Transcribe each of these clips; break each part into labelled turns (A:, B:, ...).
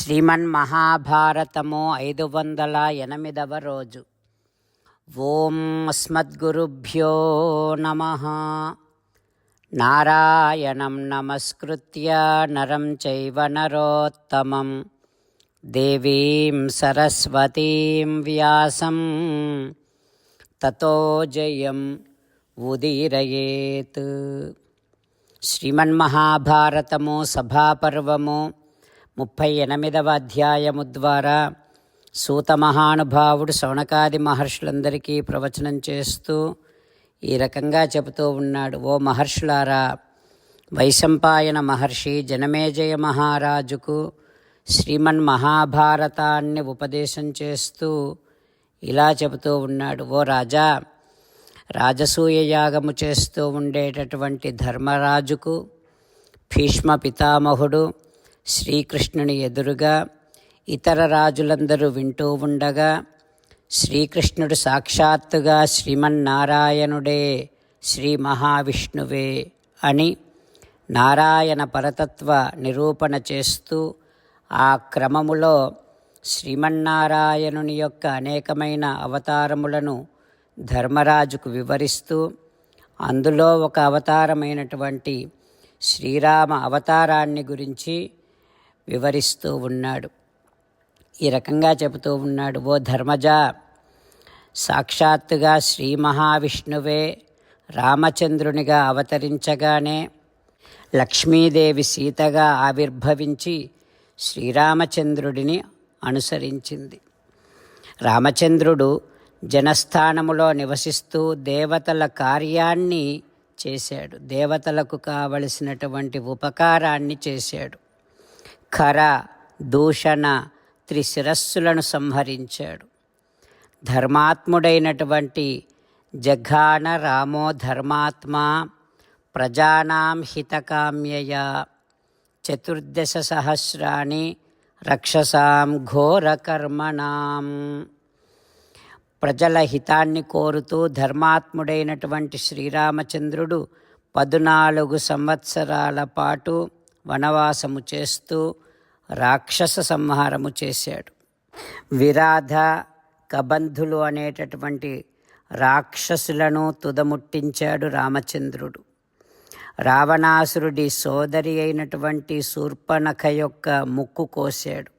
A: శ్రీమన్ మహాభారతము ఐదు వందల ఎనిమిదవ రోజు. ఓం అస్మద్గురుభ్యో నమ. నారాయణం నమస్కృత్య నరం చైవ నరోత్తమం. దేవీం సరస్వతీం వ్యాసం. తతో జయం ఉదీరయేత్. శ్రీమన్మహాభారతము సభాపర్వము ముప్పై ఎనిమిదవ అధ్యాయము ద్వారా సూత మహానుభావుడు శౌనకాది మహర్షులందరికీ ప్రవచనం చేస్తూ ఈ రకంగా చెబుతూ ఉన్నాడు. ఓ మహర్షులారా వైశంపాయన మహర్షి జనమేజయ మహారాజుకు శ్రీమన్ మహాభారతాన్ని ఉపదేశం చేస్తూ ఇలా చెబుతూ ఉన్నాడు. ఓ రాజా రాజసూయ యాగము చేస్తూ ఉండేటటువంటి ధర్మరాజుకు భీష్మ పితామహుడు శ్రీకృష్ణుని ఎదురుగా ఇతర రాజులందరూ వింటూ ఉండగా శ్రీకృష్ణుడు సాక్షాత్తుగా శ్రీమన్నారాయణుడే శ్రీ మహావిష్ణువే అని నారాయణ పరతత్వ నిరూపణ చేస్తూ ఆ క్రమములో శ్రీమన్నారాయణుని యొక్క అనేకమైన అవతారములను ధర్మరాజుకు వివరిస్తూ అందులో ఒక అవతారమైనటువంటి శ్రీరామ అవతారాన్ని గురించి వివరిస్తూ ఉన్నాడు. ఈ రకంగా చెబుతూ ఉన్నాడు ఓ ధర్మజ సాక్షాత్తుగా శ్రీ మహావిష్ణువే రామచంద్రునిగా అవతరించగానే లక్ష్మీదేవి సీతగా ఆవిర్భవించి శ్రీరామచంద్రుడిని అనుసరించింది. రామచంద్రుడు జనస్థానములో నివసిస్తూ దేవతల కార్యాన్ని చేశాడు. దేవతలకు కావలసినటువంటి ఉపకారాన్ని చేశాడు. ఖర దూషణ త్రిశిరస్సులను సంహరించాడు. ధర్మాత్ముడైనటువంటి జఘాన రామో ధర్మాత్మ ప్రజానాం హితకామ్యయ చతుర్దశ సహస్రాన్ని రక్షసాం ఘోరకర్మణాం ప్రజల హితాన్ని కోరుతూ ధర్మాత్ముడైనటువంటి శ్రీరామచంద్రుడు పద్నాలుగు సంవత్సరాల పాటు వనవాసము చేస్తూ రాక్షస సంహారము చేశాడు. విరాధ కబంధులు అనేటటువంటి రాక్షసులను తుదముట్టించాడు రామచంద్రుడు. రావణాసురుడి సోదరి అయినటువంటి శూర్పణఖ యొక్క ముక్కు కోశాడు.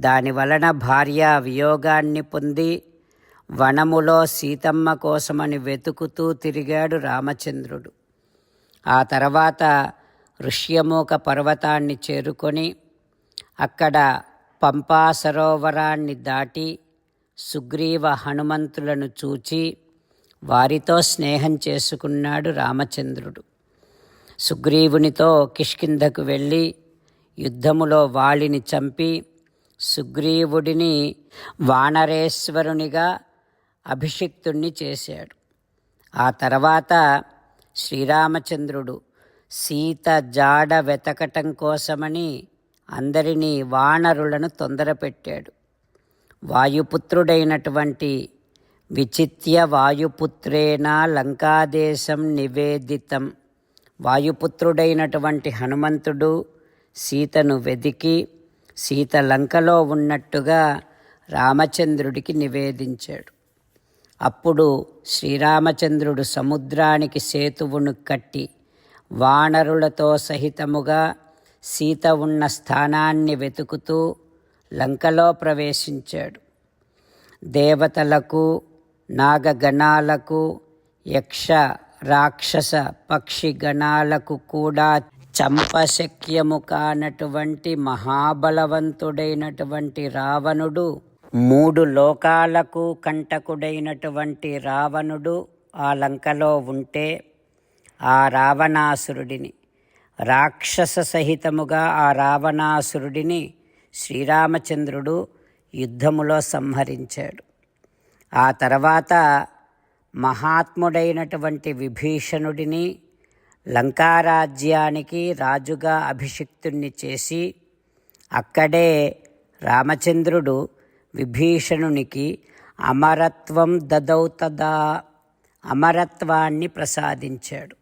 A: దాని వలన భార్య వియోగాన్ని పొంది వనములో సీతమ్మ కోసమని వెతుకుతూ తిరిగాడు రామచంద్రుడు. ఆ తర్వాత ఋష్యమూక పర్వతాన్ని చేరుకొని అక్కడ పంపా సరోవరాన్ని దాటి సుగ్రీవ హనుమంతులను చూచి వారితో స్నేహం చేసుకున్నాడు రామచంద్రుడు. సుగ్రీవునితో కిష్కింధకు వెళ్ళి యుద్ధములో వాలిని చంపి సుగ్రీవుడిని వానరేశ్వరునిగా అభిషిక్తుణ్ణి చేశాడు. ఆ తర్వాత శ్రీరామచంద్రుడు సీత జాడ వెతకటం కోసమని అందరినీ వానరులను తొందరపెట్టాడు. వాయుపుత్రుడైనటువంటి విచిత్య వాయుపుత్రేణ లంకాదేశం నివేదితం. వాయుపుత్రుడైనటువంటి హనుమంతుడు సీతను వెదికి సీత లంకలో ఉన్నట్టుగా రామచంద్రుడికి నివేదించాడు. అప్పుడు శ్రీరామచంద్రుడు సముద్రానికి సేతువును కట్టి వానరులతో సహితముగా సీత ఉన్న స్థానాన్ని వెతుకుతూ లంకలో ప్రవేశించాడు. దేవతలకు నాగగణాలకు యక్ష రాక్షస పక్షి గణాలకు కూడా చంపశక్యము కానటువంటి మహాబలవంతుడైనటువంటి రావణుడు మూడు లోకాలకు కంటకుడైనటువంటి రావణుడు ఆ లంకలో ఉంటే ఆ రావణాసురుడిని. రాక్షస సహితముగా ఆ రావణాసురుడిని శ్రీరామచంద్రుడు యుద్ధములో సంహరించాడు. ఆ తర్వాత మహాత్ముడైనటువంటి విభీషణుడిని లంకారాజ్యానికి రాజుగా అభిషిక్తుణ్ణి చేసి అక్కడే రామచంద్రుడు విభీషణునికి అమరత్వం దదౌతదా అమరత్వాన్ని ప్రసాదించాడు.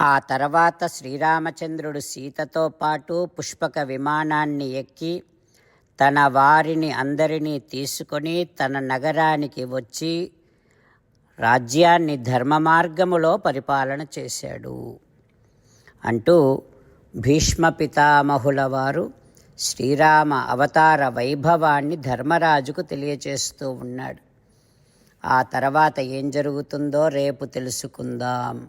A: ఆ తర్వాత శ్రీరామచంద్రుడు సీతతో పాటు పుష్పక విమానాన్ని ఎక్కి తన వారిని అందరినీ తీసుకొని తన నగరానికి వచ్చి రాజ్యాన్ని ధర్మ మార్గములో పరిపాలన చేశాడు. అంటూ భీష్మ పితామహుల వారు శ్రీరామ అవతార వైభవాన్ని ధర్మరాజుకు తెలియచేస్తూ ఉన్నాడు. ఆ తర్వాత ఏం జరుగుతుందో రేపు తెలుసుకుందాం.